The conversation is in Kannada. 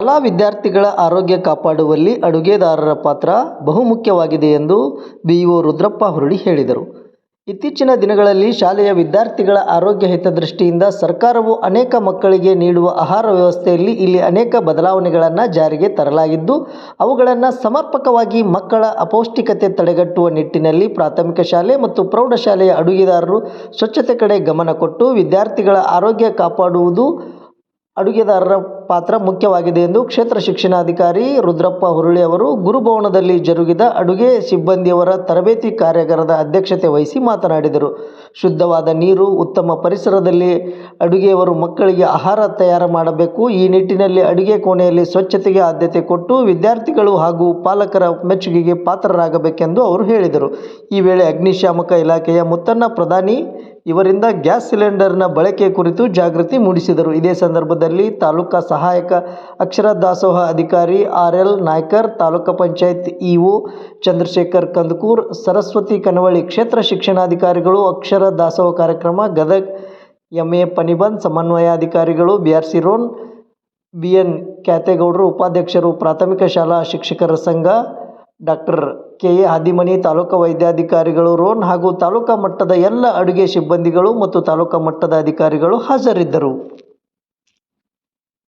ಶಾಲಾ ವಿದ್ಯಾರ್ಥಿಗಳ ಆರೋಗ್ಯ ಕಾಪಾಡುವಲ್ಲಿ ಅಡುಗೆದಾರರ ಪಾತ್ರ ಬಹುಮುಖ್ಯವಾಗಿದೆ ಎಂದು ಬಿಇಒ ರುದ್ರಪ್ಪ ಹುರುಳಿ ಹೇಳಿದರು. ಇತ್ತೀಚಿನ ದಿನಗಳಲ್ಲಿ ಶಾಲೆಯ ವಿದ್ಯಾರ್ಥಿಗಳ ಆರೋಗ್ಯ ಹಿತದೃಷ್ಟಿಯಿಂದ ಸರ್ಕಾರವು ಅನೇಕ ಮಕ್ಕಳಿಗೆ ನೀಡುವ ಆಹಾರ ವ್ಯವಸ್ಥೆಯಲ್ಲಿ ಇಲ್ಲಿ ಅನೇಕ ಬದಲಾವಣೆಗಳನ್ನು ಜಾರಿಗೆ ತರಲಾಗಿದ್ದು, ಅವುಗಳನ್ನು ಸಮರ್ಪಕವಾಗಿ ಮಕ್ಕಳ ಅಪೌಷ್ಟಿಕತೆ ತಡೆಗಟ್ಟುವ ನಿಟ್ಟಿನಲ್ಲಿ ಪ್ರಾಥಮಿಕ ಶಾಲೆ ಮತ್ತು ಪ್ರೌಢಶಾಲೆಯ ಅಡುಗೆದಾರರು ಸ್ವಚ್ಛತೆ ಕಡೆ ಗಮನ ಕೊಟ್ಟು ವಿದ್ಯಾರ್ಥಿಗಳ ಆರೋಗ್ಯ ಕಾಪಾಡುವುದು ಅಡುಗೆದಾರರ ಪಾತ್ರ ಮುಖ್ಯವಾಗಿದೆ ಎಂದು ಕ್ಷೇತ್ರ ಶಿಕ್ಷಣಾಧಿಕಾರಿ ರುದ್ರಪ್ಪ ಹುರುಳಿ ಅವರು ಗುರುಭವನದಲ್ಲಿ ಜರುಗಿದ ಅಡುಗೆ ಸಿಬ್ಬಂದಿಯವರ ತರಬೇತಿ ಕಾರ್ಯಾಗಾರದ ಅಧ್ಯಕ್ಷತೆ ವಹಿಸಿ ಮಾತನಾಡಿದರು. ಶುದ್ಧವಾದ ನೀರು, ಉತ್ತಮ ಪರಿಸರದಲ್ಲಿ ಅಡುಗೆಯವರು ಮಕ್ಕಳಿಗೆ ಆಹಾರ ತಯಾರು ಮಾಡಬೇಕು. ಈ ನಿಟ್ಟಿನಲ್ಲಿ ಅಡುಗೆ ಕೋಣೆಯಲ್ಲಿ ಸ್ವಚ್ಛತೆಗೆ ಆದ್ಯತೆ ಕೊಟ್ಟು ವಿದ್ಯಾರ್ಥಿಗಳು ಹಾಗೂ ಪಾಲಕರ ಮೆಚ್ಚುಗೆಗೆ ಪಾತ್ರರಾಗಬೇಕೆಂದು ಅವರು ಹೇಳಿದರು. ಈ ವೇಳೆ ಅಗ್ನಿಶಾಮಕ ಇಲಾಖೆಯ ಮುತ್ತಣ್ಣ ಪ್ರಧಾನಿ ಇವರಿಂದ ಗ್ಯಾಸ್ ಸಿಲಿಂಡರ್ನ ಬಳಕೆ ಕುರಿತು ಜಾಗೃತಿ ಮೂಡಿಸಿದರು. ಇದೇ ಸಂದರ್ಭದಲ್ಲಿ ತಾಲೂಕಾ ಸಹಾಯಕ ಅಕ್ಷರ ದಾಸೋಹ ಅಧಿಕಾರಿ R L Naikar, taluka panchayat EO Chandrashekhar Kandakur, Saraswati Kanavalli ಕ್ಷೇತ್ರ ಶಿಕ್ಷಣಾಧಿಕಾರಿಗಳು, ಅಕ್ಷರ ದಾಸೋಹ ಕಾರ್ಯಕ್ರಮ, Gadag M A Panibandh ಸಮನ್ವಯಾಧಿಕಾರಿಗಳು B R C Ron B N ಕ್ಯಾತೇಗೌಡರು, ಉಪಾಧ್ಯಕ್ಷರು, ಪ್ರಾಥಮಿಕ ಶಾಲಾ ಶಿಕ್ಷಕರ ಸಂಘ doctor K A Hadimani taluk ವೈದ್ಯಾಧಿಕಾರಿಗಳು, ರೋನ್ ಹಾಗೂ ತಾಲೂಕಾ ಮಟ್ಟದ ಎಲ್ಲ ಅಡುಗೆ ಸಿಬ್ಬಂದಿಗಳು ಮತ್ತು ತಾಲೂಕಾ ಮಟ್ಟದ ಅಧಿಕಾರಿಗಳು ಹಾಜರಿದ್ದರು.